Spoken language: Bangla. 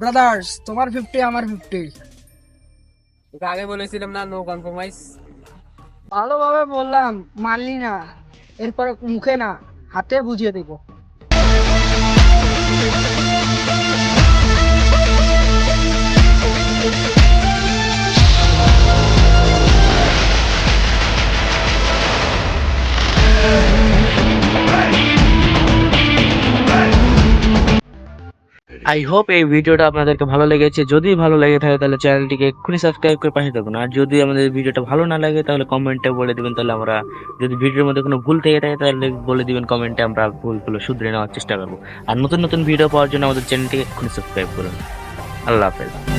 ব্রাদার্স তোমার ফিফটি আমার ফিফটি আগে বলেছিলাম না নো কম্প্রোমাইজ ভালোভাবে বললাম মানলি না। এরপর মুখে না হাতে বুঝিয়ে দেবো। আই হোপ এই ভিডিওটা আপনাদেরকে ভালো লেগেছে। যদি ভালো লেগে থাকে তাহলে চ্যানেলটিকে এক্ষুনি সাবস্ক্রাইব করে পাশে থাকুন। আর যদি আমাদের ভিডিওটা ভালো না লাগে তাহলে কমেন্টে বলে দেবেন। তাহলে আমরা যদি ভিডিওর মধ্যে কোনো ভুল থেকে থাকে তাহলে বলে দিবেন কমেন্টে আমরা ভুলগুলো শুধরে নেওয়ার চেষ্টা করব। আর নতুন নতুন ভিডিও পাওয়ার জন্য আমাদের চ্যানেলটিকে এক্ষুনি সাবস্ক্রাইব করুন। আল্লাহ হাফেজ।